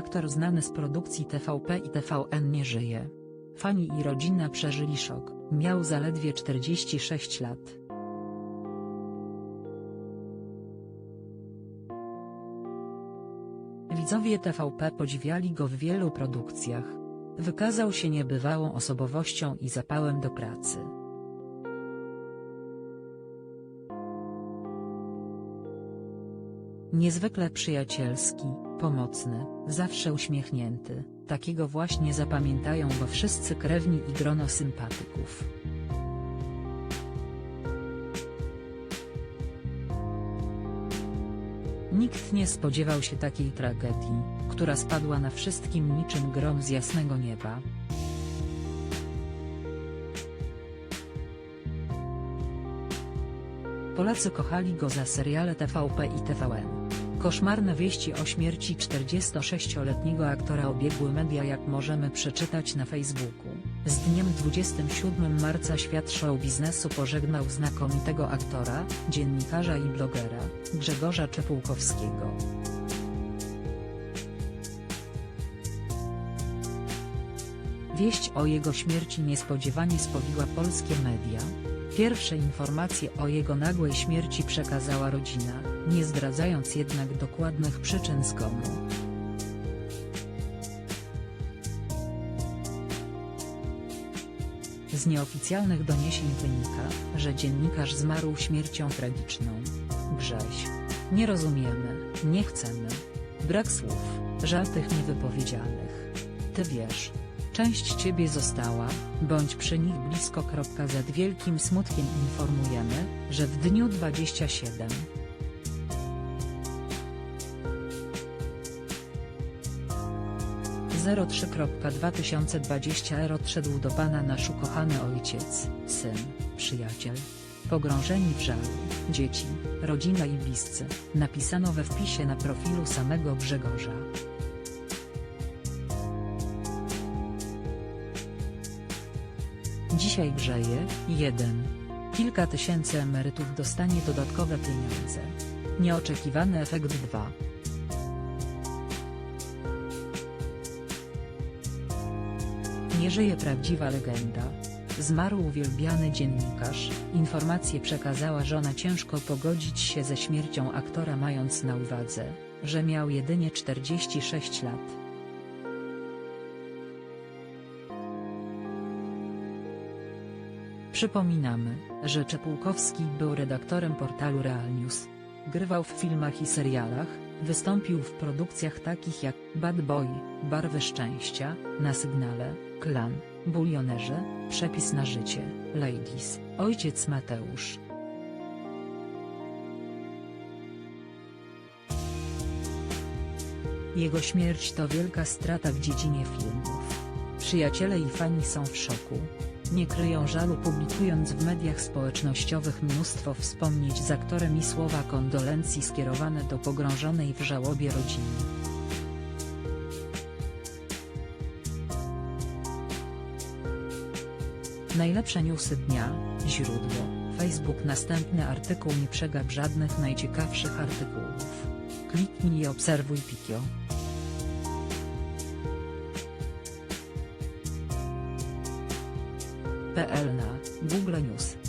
Aktor znany z produkcji TVP i TVN nie żyje. Fani i rodzina przeżyli szok, miał zaledwie 46 lat. Widzowie TVP podziwiali go w wielu produkcjach. Wykazał się niebywałą osobowością i zapałem do pracy. Niezwykle przyjacielski, pomocny, zawsze uśmiechnięty, takiego właśnie zapamiętają go wszyscy krewni i grono sympatyków. Nikt nie spodziewał się takiej tragedii, która spadła na wszystkim niczym grom z jasnego nieba. Polacy kochali go za seriale TVP i TVN. Koszmarne wieści o śmierci 46-letniego aktora obiegły media jak możemy przeczytać na Facebooku. Z dniem 27 marca świat show biznesu pożegnał znakomitego aktora, dziennikarza i blogera, Grzegorza Czepułkowskiego. Wieść o jego śmierci niespodziewanie spowiła polskie media. Pierwsze informacje o jego nagłej śmierci przekazała rodzina, nie zdradzając jednak dokładnych przyczyn zgonu. Z nieoficjalnych doniesień wynika, że dziennikarz zmarł śmiercią tragiczną. Grześ. Nie rozumiemy, nie chcemy. Brak słów, żal tych niewypowiedzianych. Ty wiesz. Część ciebie została, bądź przy nich blisko. Z wielkim smutkiem informujemy, że w dniu 27 03.2020 odszedł do Pana nasz ukochany ojciec, syn, przyjaciel. Pogrążeni w żalu, dzieci, rodzina i bliscy, napisano we wpisie na profilu samego Grzegorza. Dzisiaj grzeje, 1. Kilka tysięcy emerytów dostanie dodatkowe pieniądze. Nieoczekiwany efekt 2. Nie żyje prawdziwa legenda. Zmarł uwielbiany dziennikarz, informację przekazała żona ciężko pogodzić się ze śmiercią aktora mając na uwadze, że miał jedynie 46 lat. Przypominamy, że Czepułkowski był redaktorem portalu Real News. Grywał w filmach i serialach, wystąpił w produkcjach takich jak Bad Boy, Barwy Szczęścia, Na Sygnale, Klan, Bulionerze, Przepis na życie, Ladies, Ojciec Mateusz. Jego śmierć to wielka strata w dziedzinie filmów. Przyjaciele i fani są w szoku. Nie kryją żalu publikując w mediach społecznościowych mnóstwo wspomnieć z aktorem i słowa kondolencji skierowane do pogrążonej w żałobie rodziny. Najlepsze newsy dnia, źródło, Facebook Następny artykuł nie przegap żadnych najciekawszych artykułów. Kliknij i obserwuj Pikio. PL na Google News